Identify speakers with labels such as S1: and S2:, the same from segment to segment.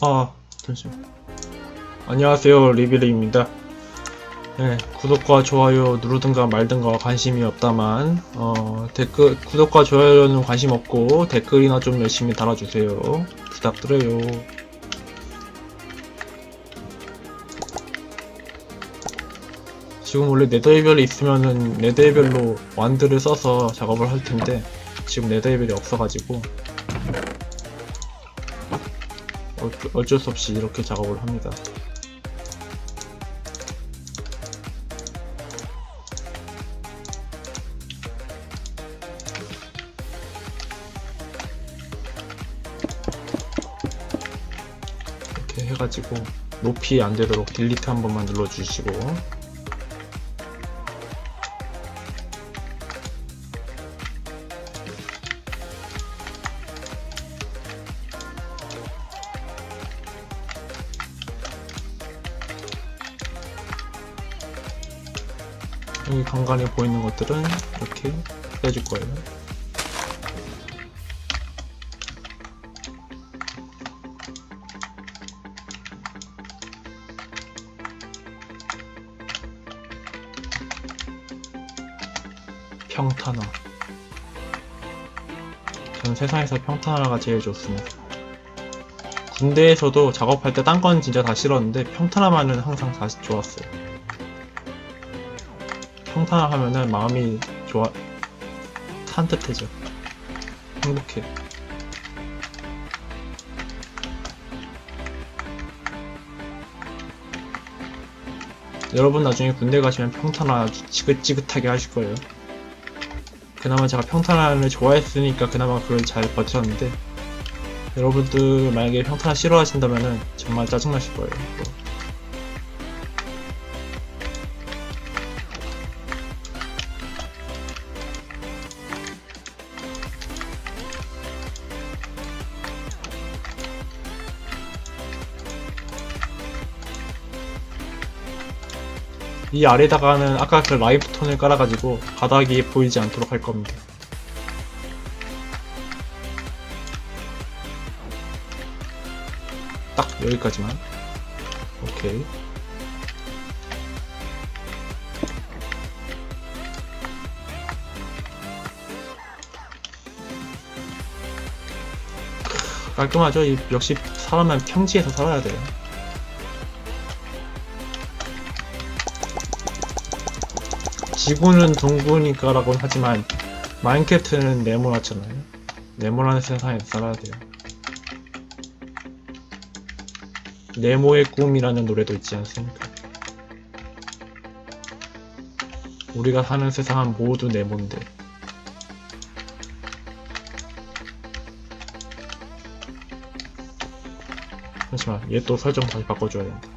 S1: 아, 잠시만. 안녕하세요, 리비리입니다. 네, 구독과 좋아요 누르든가 말든가 관심이 없다만, 어, 댓글, 구독과 좋아요는 관심 없고, 댓글이나 좀 열심히 달아주세요. 부탁드려요. 지금 원래 네더이별이 있으면은 네더이별로 완드를 써서 작업을 할 텐데, 지금 네더이별이 없어가지고, 어- 어쩔 수 없이 이렇게 작업을 합니다. 이렇게 해가지고 높이 안 되도록 딜리트 한 번만 눌러주시고 여기 간간히 보이는 것들은 이렇게 빼줄 거예요. 평탄화. 전 세상에서 평탄화가 제일 좋습니다. 군대에서도 작업할 때 딴 건 진짜 다 싫었는데 평탄화만은 항상 다 좋았어요. 평탄화 하면은 마음이 좋아, 산뜻해져. 행복해. 여러분 나중에 군대 가시면 평탄화 아주 지긋지긋하게 하실 거예요. 그나마 제가 평탄화를 좋아했으니까 그나마 그걸 잘 버텼는데 여러분들 만약에 평탄화 싫어하신다면은 정말 짜증나실 거예요. 이 아래다가는 아까 그 라이프 톤을 깔아가지고 바닥이 보이지 않도록 할 겁니다. 딱 여기까지만. 오케이. 깔끔하죠? 이- 역시 사람은 평지에서 살아야 돼요. 지구는 둥그니까라고 하지만 마인크래프트는 네모나잖아요. 네모나는 세상에서 살아야 돼요. 네모의 꿈이라는 노래도 있지 않습니까? 우리가 사는 세상은 모두 네모인데 잠시만 얘 또 설정 다시 바꿔줘야 된다.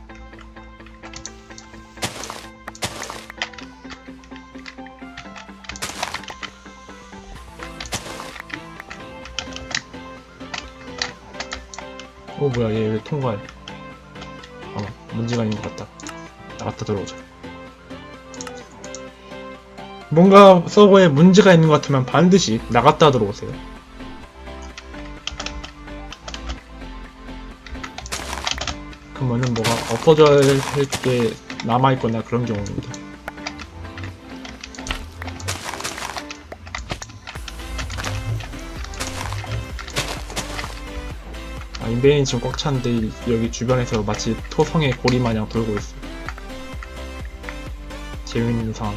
S1: 어 뭐야 얘 왜 통과해? 어 문제가 있는 것 같다. 나갔다 들어오자. 뭔가 서버에 문제가 있는 것 같으면 반드시 나갔다 들어오세요. 그러면은 뭐가 엎어져야 할 게 남아있거나 그런 경우입니다 인베인이 지금 꽉 이- 여기 주변에서 마치 토성의 고리 마냥 돌고 있어. 재밌는 상황.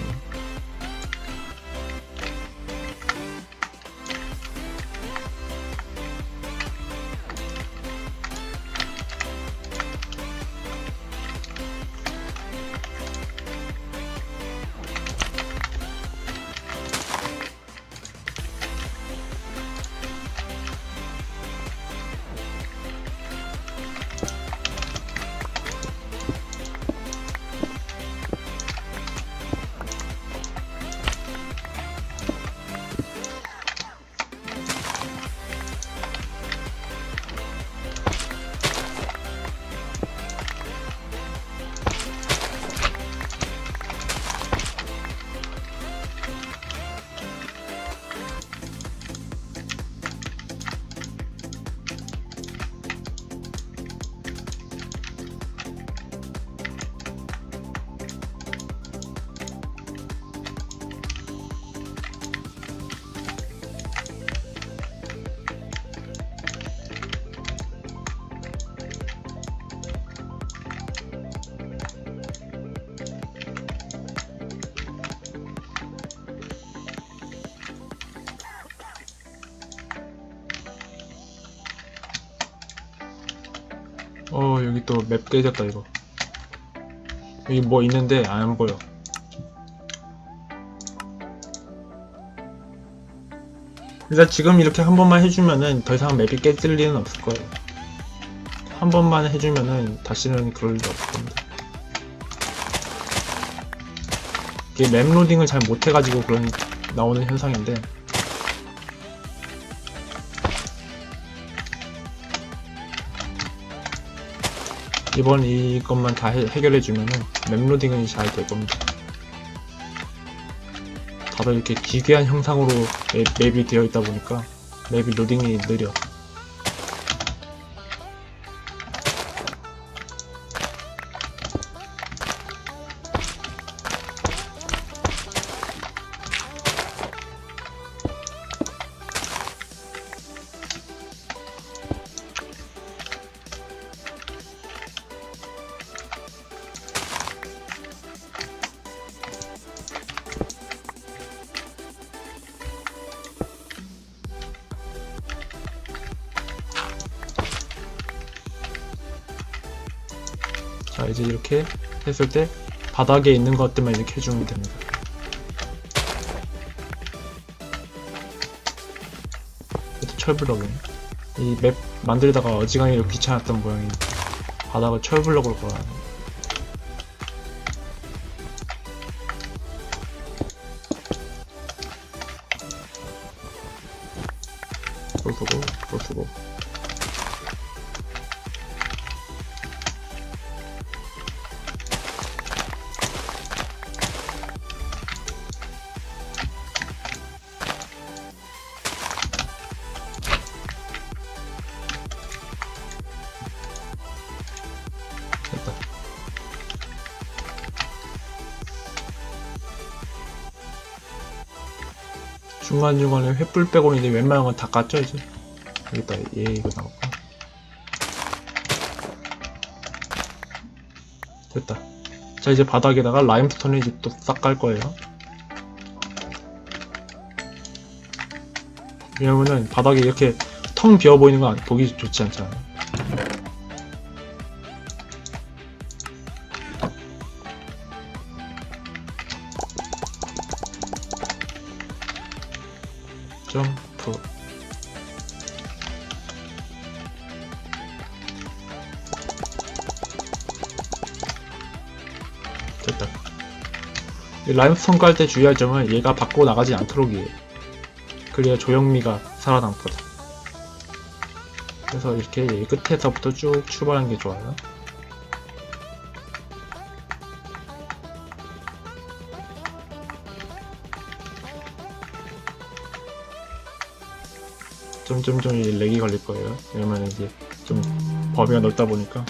S1: 또 맵 깨졌다 이거. 여기 뭐 있는데 안 보여. 일단 지금 이렇게 한 번만 해주면은 더 이상 맵이 깨질 일은 없을 거예요. 한 번만 해주면은 다시는 그럴 일 없을 겁니다. 이게 맵 로딩을 잘 못해가지고 그런 나오는 현상인데 이번 이것만 다 해, 결해주면은 맵로딩은 잘될 겁니다. 다들 이렇게 기괴한 형상으로 맵, 맵이 되어 있다 보니까 맵이 로딩이 느려. 이제 이렇게 했을 때 바닥에 있는 것들만 이렇게 해주면 됩니다. 이것도 철블럭이네. 이 맵 만들다가 어지간히 귀찮았던 모양이 바닥을 철블럭으로 걸어놨네. 또 쓰고 중간중간에 횃불 빼고 이제 웬만한 건 다 깠죠 이제? 여기다 얘 이거 나오고. 됐다. 자 이제 바닥에다가 라임스톤을 이제 또 싹 깔 거예요. 왜냐면은 바닥에 이렇게 텅 비어 보이는 건 보기 좋지 않잖아요 점프. 됐다. 이 라임스톤 깔 때 주의할 점은 얘가 밖으로 나가지 않도록이에요 그래야 조형미가 살아남거든. 그래서 이렇게 얘 끝에서부터 쭉 출발하는 게 좋아요 점점점 렉이 걸릴 거예요. 왜냐면 이제 좀 범위가 넓다 보니까.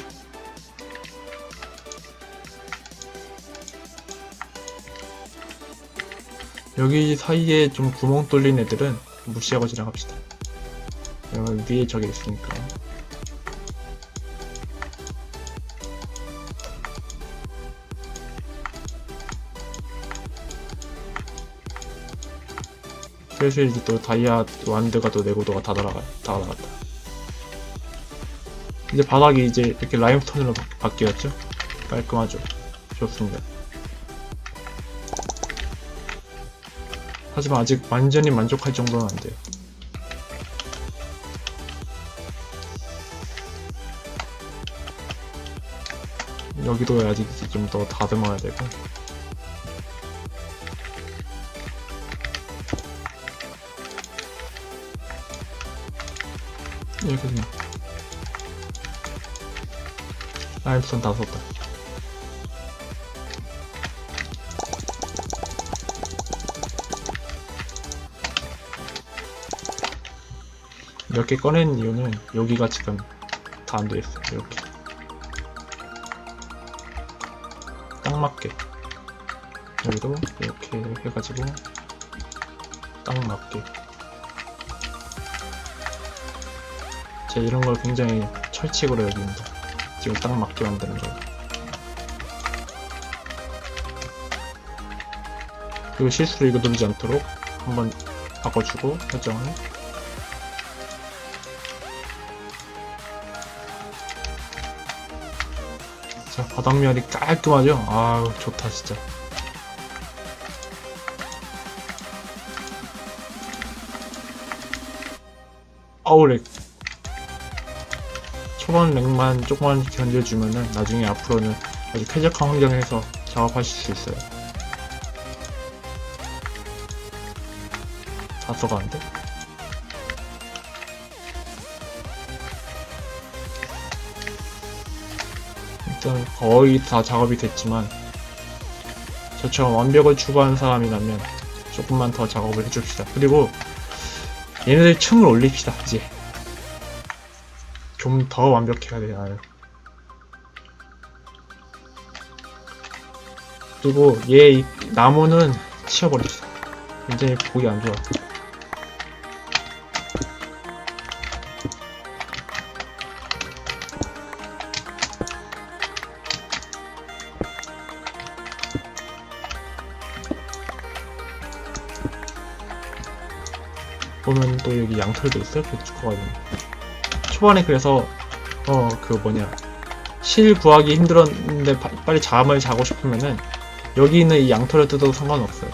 S1: 여기 사이에 좀 구멍 뚫린 애들은 무시하고 지나갑시다. 왜냐면 위에 저기 있으니까. 슬슬 이제 또 다이아 완드가 또 내구도가 다 날아가 다 나갔다. 이제 바닥이 이제 이렇게 라임스톤으로 바, 바뀌었죠? 깔끔하죠? 좋습니다. 하지만 아직 완전히 만족할 정도는 안 돼요. 여기도 아직 좀 더 다듬어야 되고 이렇게 되네. 라임스톤 다 썼다. 몇 개 꺼낸 이유는 여기가 지금 다 안 돼 있어. 이렇게. 딱 맞게. 여기도 이렇게 해가지고 딱 맞게. 제가 이런 걸 굉장히 철칙으로 여깁니다. 지금 딱 맞게 만드는 거. 그리고 실수로 이거 누르지 않도록 한번 바꿔주고 설정을 자, 바닥면이 깔끔하죠? 아우, 좋다, 진짜. 아우, 렉. 초반 렉만 조금만 견뎌주면은 나중에 앞으로는 아주 쾌적한 환경에서 작업하실 수 있어요. 다 써가는데? 일단 거의 다 작업이 됐지만 저처럼 완벽을 추구하는 사람이라면 조금만 더 작업을 해줍시다. 그리고 얘네들 층을 올립시다. 이제 좀 더 완벽해야 되나요? 그리고 얘 이 나무는 치워버립시다. 굉장히 보기 안 좋아. 보면 또 여기 양털도 있어요. 배추커가 있는. 초반에 그래서 어 그 뭐냐 실 구하기 힘들었는데 바- 빨리 잠을 자고 싶으면은 여기 있는 이 양털을 뜯어도 상관없어요.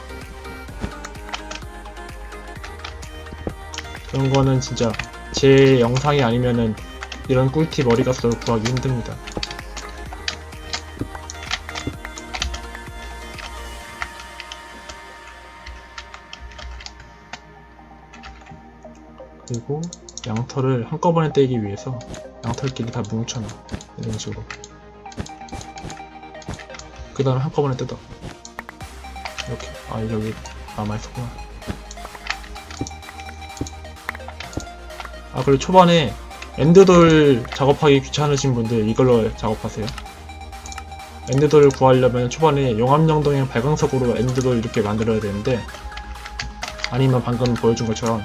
S1: 그런 거는 진짜 제 영상이 아니면은 이런 꿀팁 어디가서 구하기 힘듭니다. 그리고 양털을 한꺼번에 떼기 위해서 양털끼리 다 뭉쳐놔 이런 식으로. 그 다음에 한꺼번에 뜯어. 이렇게. 아 여기 남아있었구나. 아 그리고 초반에 엔드돌 작업하기 귀찮으신 분들 이걸로 작업하세요. 엔드돌을 구하려면 초반에 용암영동형 발광석으로 엔드돌 이렇게 만들어야 되는데 아니면 방금 보여준 것처럼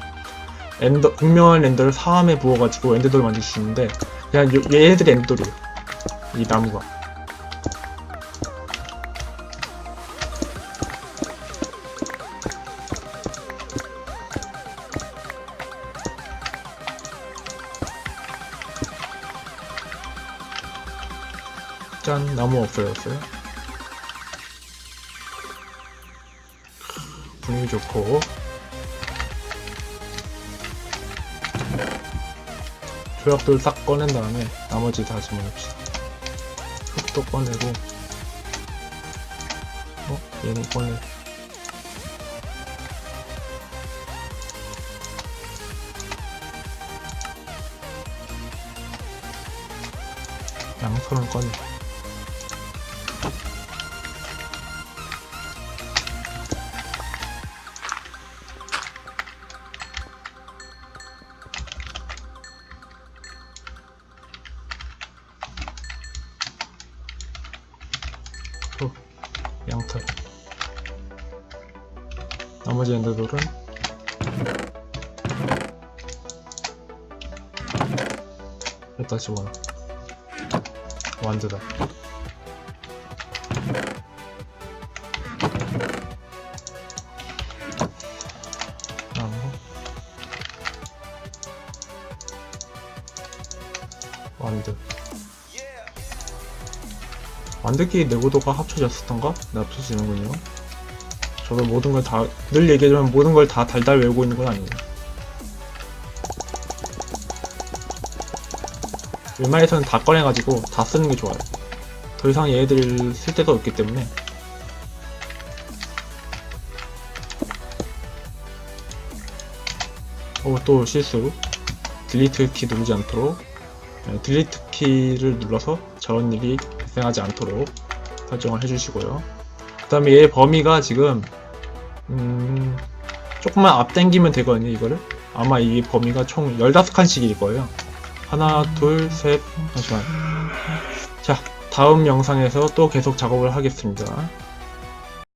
S1: 엔더, 분명한 엔더를 사암에 부어가지고 엔더돌 만들 수 있는데 그냥 요- 얘네들이 엔더돌이에요. 이 나무가. 짠 나무 없어졌어요? 분위기 좋고 조약돌 딱 꺼낸 다음에 나머지 다 집어넣읍시다. 흙도 꺼내고 어? 얘는 꺼내 양털은 꺼내 양털. 나머지 엔더돌은 여기다 집어넣어 완드다. 나무 완드 완드끼리 내구도가 합쳐졌었던가? 네, 합쳐지는군요. 저도 모든 걸 다, 늘 얘기하지만 모든 걸 다 달달 외우고 있는 건 아니에요. 웬만해서는 다 꺼내가지고 다 쓰는 게 좋아요. 더 이상 얘네들 쓸 데가 없기 때문에. 어, 또 실수. 딜리트 키 누르지 않도록. 네, 딜리트 키를 눌러서 저런 일이 발생하지 않도록 설정을 해주시고요. 그 다음에 얘 범위가 지금 음, 조금만 앞당기면 되거든요 이거를. 아마 이 범위가 총 15칸씩일 거예요. 하나 둘셋 잠시만. 자 다음 영상에서 또 계속 작업을 하겠습니다